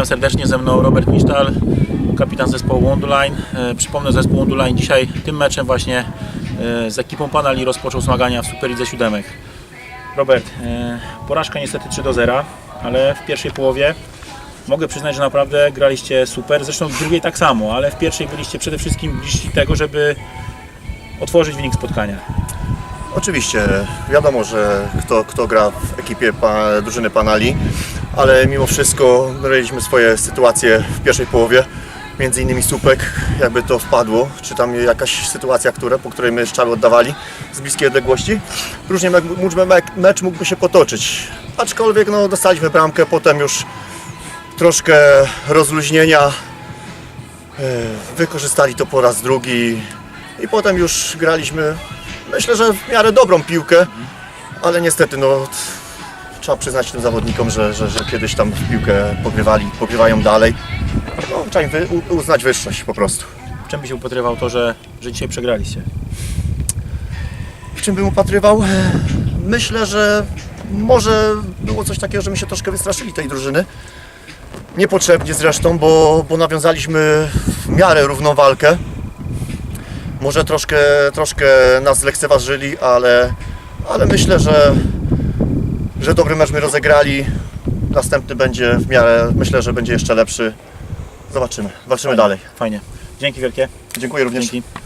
Witam serdecznie, ze mną Robert Misztal, kapitan zespołu Wonderline. E, Przypomnę, zespół Wonderline dzisiaj tym meczem właśnie e, z ekipą Panali rozpoczął zmagania w Superlidze Siódemek. Robert, e, porażka niestety 3 do 0, ale w pierwszej połowie mogę przyznać, że naprawdę graliście super. Zresztą w drugiej tak samo, ale w pierwszej byliście przede wszystkim bliżsi tego, żeby otworzyć wynik spotkania. Oczywiście, wiadomo, że kto, kto gra w ekipie pa, drużyny Panali, ale mimo wszystko mieliśmy swoje sytuacje w pierwszej połowie, między innymi słupek, jakby to wpadło, czy tam jakaś sytuacja, która, po której my strzały oddawali z bliskiej odległości. Różnie mecz mógłby się potoczyć, aczkolwiek no, dostaliśmy bramkę, potem już troszkę rozluźnienia, e, wykorzystali to po raz drugi i potem już graliśmy, myślę, że w miarę dobrą piłkę, ale niestety no, trzeba przyznać tym zawodnikom, że, że, że kiedyś tam w piłkę pogrywali, pogrywają dalej. No, trzeba im wy, u- uznać wyższość po prostu. W czym by się upatrywał to, że, że dzisiaj przegraliście? W czym bym upatrywał? Myślę, że może było coś takiego, że my się troszkę wystraszyli tej drużyny. Niepotrzebnie zresztą, bo, bo nawiązaliśmy w miarę równą walkę. Może troszkę, troszkę nas lekceważyli, ale, ale myślę, że, że dobry mecz my rozegrali. Następny będzie w miarę, myślę, że będzie jeszcze lepszy. Zobaczymy, walczymy dalej. Fajnie. Dzięki wielkie. Dziękuję również. Dzięki.